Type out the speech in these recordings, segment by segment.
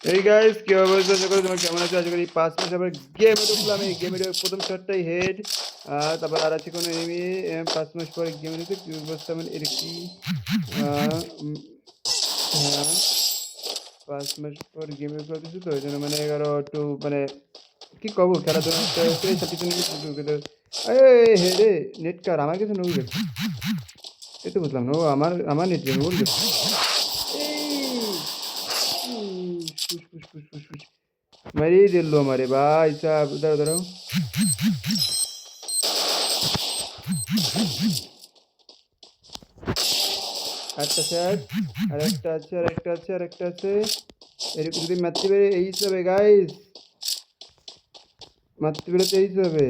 এই গাইস কি অবস্থা? আশা করি তোমরা কেমন আছো? আশা করি পাঁচ মাস আবার গেমে ঢুকলাম। এই গেমের প্রথম শটটাই হেড তারপর আর আছে কোনো এনিমি পাঁচ মাস পরে গেমে ঢুকে কি অবস্থা? মানে এর কি? হ্যাঁ। পাঁচ মাস পর গেমে করতেছি তো, ওই জন্য মানে এগারো একটু মানে কি কব? খেলাধুলা কিছু হে নেট কার? আমার কাছে নবুল এই তো বুঝলাম না। ও, আমার আমার নেট মারিয়ে দিল আমারে, ভাই সাহেব দাঁড়াও দাঁড়াও। একটা স্যার আর একটা আছে আর একটা আছে আর একটা আছে। এরকম যদি মারতে পেরে, এই হিসাবে গাইস মারতে পেরে এই হিসাবে।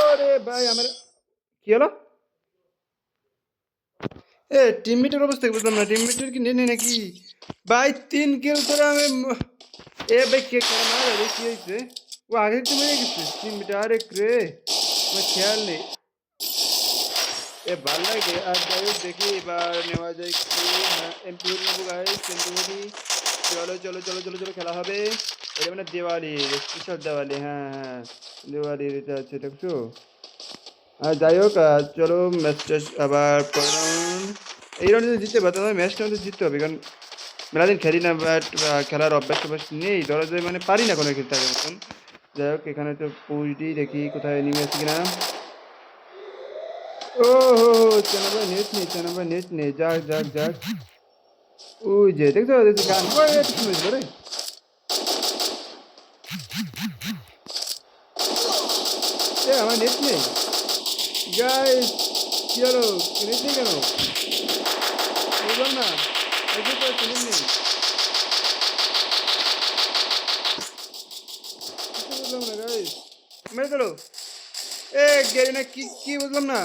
ওরে ভাই, আমার কি হলো? এ টিমমেটের অবস্থা বুঝলাম না টিমমেটের কি নেই তিন কিল করে আমি এ ভাই, কে কে মারা রে, কি হয়েছে? ও আগে তো মেরে গেছে টিমমেট আরে খেয়াল নেই। এ, ভালো লাগে। আর যাই দেখি এবার নেওয়া যায় চলো চলো চলো চলো চলো, খেলা হবে। এটা মানে দিওয়ালি, স্পেশাল দেওয়ালি হ্যাঁ হ্যাঁ। দিওয়ালির এটা আছে দেখছ আর যাই হোক চলো ম্যাচটা আবার। এই রাউন্ডে জিততে পারতাম ম্যাচটা আমাদের জিততে হবে, কারণ মেলাদিন খেলি না বাট খেলার অভ্যাস টভ্যাস নেই। ধরা যায় মানে পারি না কোনো খেলতে আগে মতন। যাই হোক, এখানে তো পুজডি দেখি কোথায় নেমে আসছি কিনা। ও হো চানাবা নেট নেই চানাবা নেট নেই। যাক যাক যাক। ওই যে দেখছ দেখছ গান ওই একটু শুনেছি রে আমার নেট নেই গাইস কি হলো নেট নেই কেন বুঝলাম না নেট নেই বুঝলাম না গাইস মেরে দিলো এ গেরি না কি কি বুঝলাম না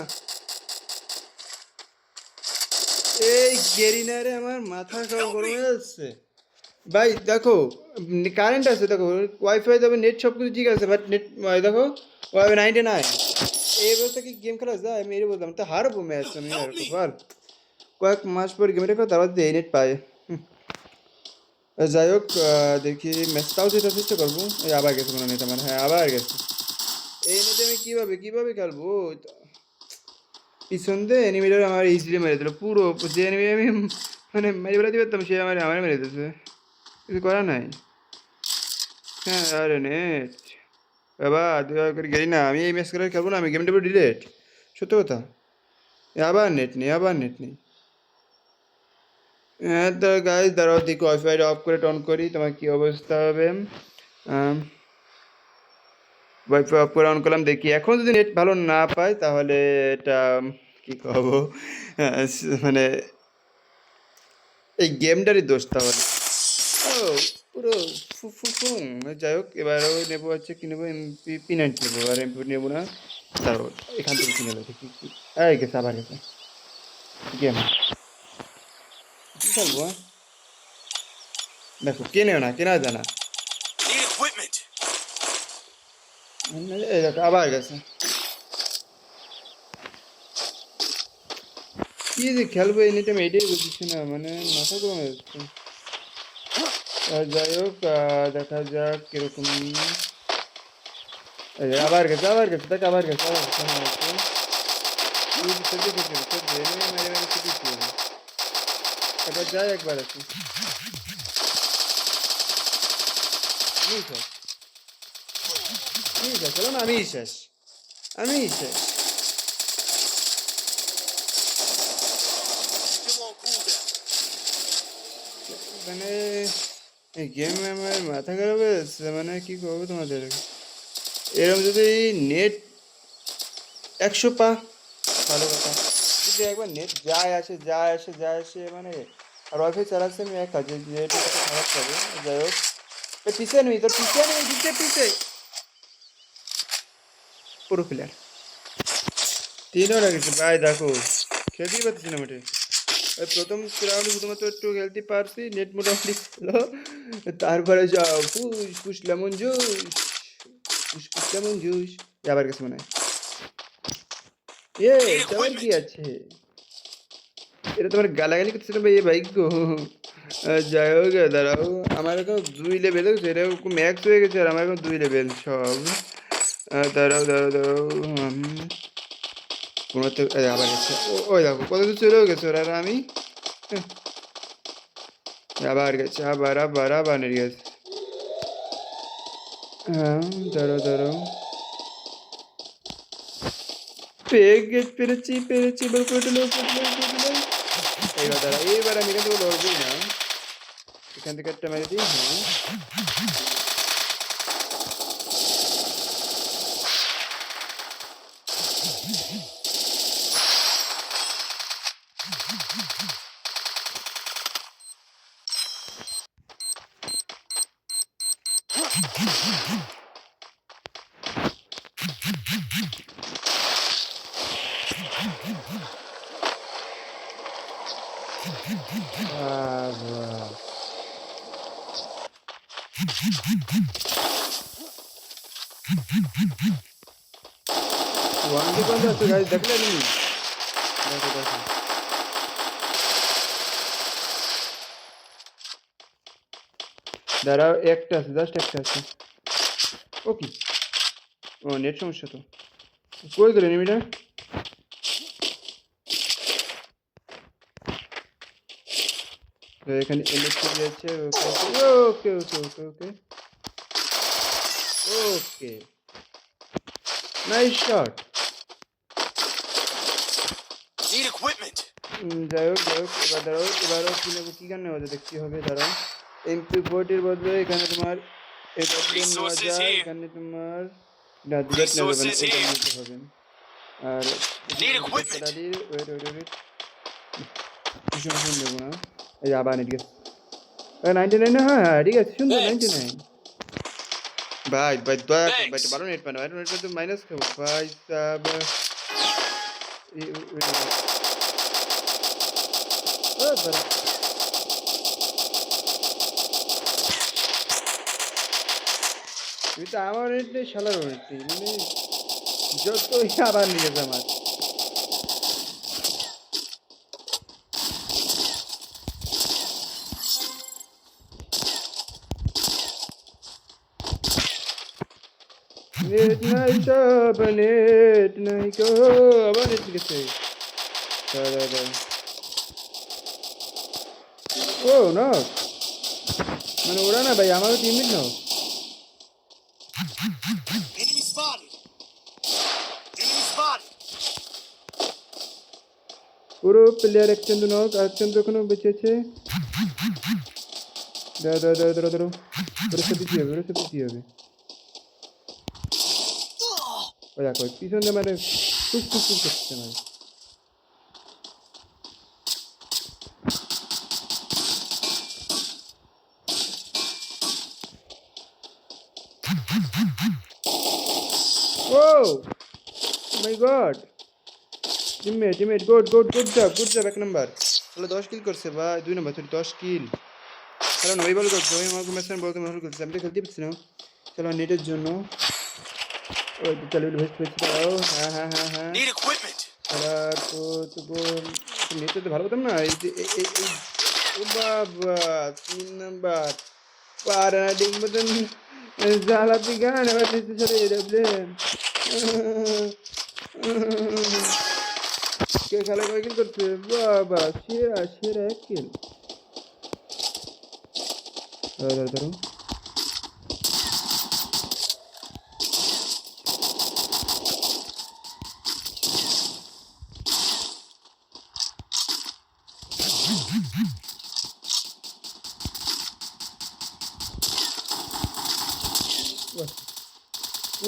এই গেরিনারে আমার মাথা সব গরম হয়ে যাচ্ছে। ভাই, দেখো কারেন্ট আছে, দেখো ওয়াইফাই তবে নেট সব কিছু ঠিক আছে বাট নেট দেখো ওয়াইফাই নাইনটি নাইন এই অবস্থা কি গেম খেলা যায়? আমি এই বলতাম তো হারবো ম্যাচ আমি আর বল কয়েক মাস পর গেম রেখো তারপর এই নেট পায়। যাই হোক দেখি ম্যাচটাও যেটা চেষ্টা করব। আবার গেছে মনে নেট আমার হ্যাঁ আবার গেছে। এই নেটে আমি কীভাবে কীভাবে খেলব? পিছন এনিমিটার আমার ইজিলি মেরে দিল পুরো যে এনিমি আমি মানে মেরে বেলা দিতে পারতাম সে আমার আমার মেরে দিতেছে কিছু করার নাই হ্যাঁ আরে নেট বাবা তুই করে গেলি না আমি এই ম্যাচ করে খেলব না আমি গেমটা ডিলেট সত্য কথা আবার নেট নেই আবার নেট নেই হ্যাঁ তো গাছ দাঁড়াও দেখি ওয়াইফাইটা অফ করে টন করি তোমার কী অবস্থা হবে করে অন করলাম দেখি। এখন যদি নেট ভালো না পাই তাহলে এটা কি কব? আহ, মানে এই গেমটারই দোষ তাহলে। পুরো ফু ফু ফুম যাই হোক এবারও নেব হচ্ছে কি নেব এমপি পিনাইট নেব আর এমপি নেব না তারপর এখান থেকে কিনে নেব কি এই গেছে আবার গেছে। গেম। কি খেলব হ্যাঁ? দেখো কেনেও না কেনা জানা। আবার গেছে। কি যে খেলব এই নিতে আমি এটাই বুঝছি না মানে মাথা গরম যাচ্ছে। যাই হোক দেখা যাক কীরকম। আবার গেছে আবার গেছে, দেখ আবার গেছে আবার গেছে যাই একবার আছে আমি শেষ আমি শেষ বলো না আমি শেষ আমি শেষ. মানে এই গেম আমার মাথা খারাপ হয়ে যাচ্ছে মানে কি করব তোমাদের? এরকম যদি নেট একশো পা, ভালো কথা। যদি একবার নেট যায় আসে যায় আসে যায় আসে মানে আর ওয়াইফাই চালাচ্ছে, আমি এক যেটা খারাপ হবে যাই হোক। এ পিছে নেই, তোর পিছে নেই, পিছে পিছে। পুরো প্লেয়ার তিনও লাগেছে ভাই, দেখো খেতেই পারতেছি না মোটে। ওই প্রথম রাউন্ডে শুধুমাত্র একটু খেলতে পারছি নেট মোটামুটি ছিল তারপরে যাও ফুস ফুস লেমন জুস ফুস ফুস লেমন জুস আবার গেছে মনে হয়। এ তোমার কি আছে? এটা তোমার গালাগালি করছে না ভাই? এ বাইক গো। যাই হোক দাঁড়াও। আমার এখন দুই লেভেল সেটা ম্যাক্স হয়ে গেছে, আর আমার এখন দুই লেভেল সব। দাঁড়াও দাঁড়াও দাঁড়াও। কোনো তো আবার গেছে। কত দূর চলেও গেছে আমি? হ্যাঁ। আবার গেছে, আবার আবার আবার গেছে। হ্যাঁ দাঁড়াও দাঁড়াও। গেছ পেরেছি পেরেছি এবার তুলো এইবার দাঁড়া এইবার আমি থেকে লড়বই না। এখান থেকে একটা মেরে দিই হ্যাঁ। বাবা ওয়ান ডি বন্ধ আছে গাইস দেখলে নি দেখো দেখো দাঁড়াও একটা আছে জাস্ট একটা আছে। ও কি? ও নেট সমস্যা তো। কই গেল এনিমিটা এখানে ইলেকট্রিক আছে ওকে ওকে ওকে ওকে ওকে নাইস শট যাই হোক যাই হোক এবার দাঁড়াও এবারও কি নেব কি গান নেওয়া যায় দেখতে হবে দাঁড়াও। এমপি ফোরটির বদলে এখানে তোমার নেওয়া যায় এখানে তোমার না দুটো নেওয়া যাবে না Resources এটা here. নিতে হবে। আর ওয়েট ওয়েট ওয়েট ভীষণ ফোন না এই আবার ঠিক আছে নাইনটি নাইন হ্যাঁ হ্যাঁ ঠিক আছে সুন্দর নাইনটি নাইন ভাই ভাই দয়া করে. ভাই ভালো নেট পানো ভাই নেট তো মাইনাস খাব। ভাই সাব তুই তো আমার নেট নেই শালার নেট নেই মানে যতই আবার নিয়ে গেছে আমার নেট নাই সব নেট নাই কো আবার নেট গেছে দাঁড়া দাঁড়া ও না মানে ওরা না ভাই আমারও তিন মিনিট নাও Enemy spotted. Enemy spotted. পুরো প্লেয়ার একচন্দ্র নক একচন্দ্র এখনও বেঁচে আছে দাঁড়া দাঁড়া দাঁড়া দাঁড়া দাঁড়া ওর সাথে কি হবে ওর সাথে কি হবে ও দেখো পিছন দিয়ে মানে টুক টুক মানে ও my god teammate teammate good good good job good job এক নাম্বার তাহলে দশ কিল করছে ভাই দুই নম্বর সরি দশ কিল কারণ ওই বল করছে ওই আমাকে ম্যাচ বলতে ভালো করছে আমি তো খেলতে পারছি না। চলো নেটের জন্য। ওই তো চলো ভেস্ট ভেস্ট দাও হ্যাঁ হ্যাঁ হ্যাঁ হ্যাঁ। Need equipment. তারা তো তো নেটে তো ভালো হতাম না এই ও বাবা তিন নাম্বার এবার নিচে চলে যাবে কে খেলা কয় কিল করছে বাবা সেরা সেরা এক কিল ধরো ধরো ধরো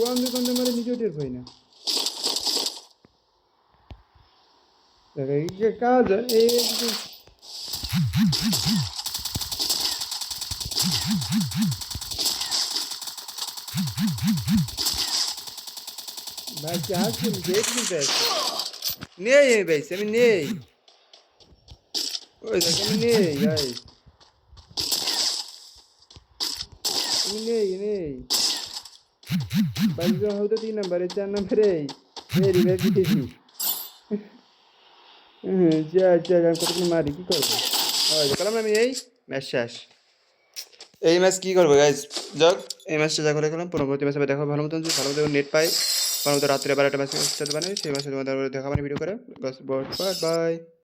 ୱାନ୍ କଣ୍ଟେ ମାରେ ନିଜ ଟେର୍ ପାଇନା কাজ এই ভাই চাচ্ছেন দেখবি নেই ভাই আমি নেই ওই দেখ আমি নেই ভাই আমি নেই নেই বাইক হয়তো তিন নাম্বারে চার নাম্বারে এই রিভাইভ দিতেছি হ্যাঁ যা যা আমি কতক্ষণ মারি কি করব দেখলাম আমি এই ম্যাচ শেষ এই ম্যাচ কি করব গাইজ যাক এই ম্যাচটা যা করে গেলাম পরবর্তী ম্যাচে দেখো ভালো মতন ভালো মতো নেট পাই ভালো মতো রাত্রে বারোটা ম্যাচ বানাই সেই ম্যাচে তোমাদের দেখা মানে ভিডিও করে বাস বাই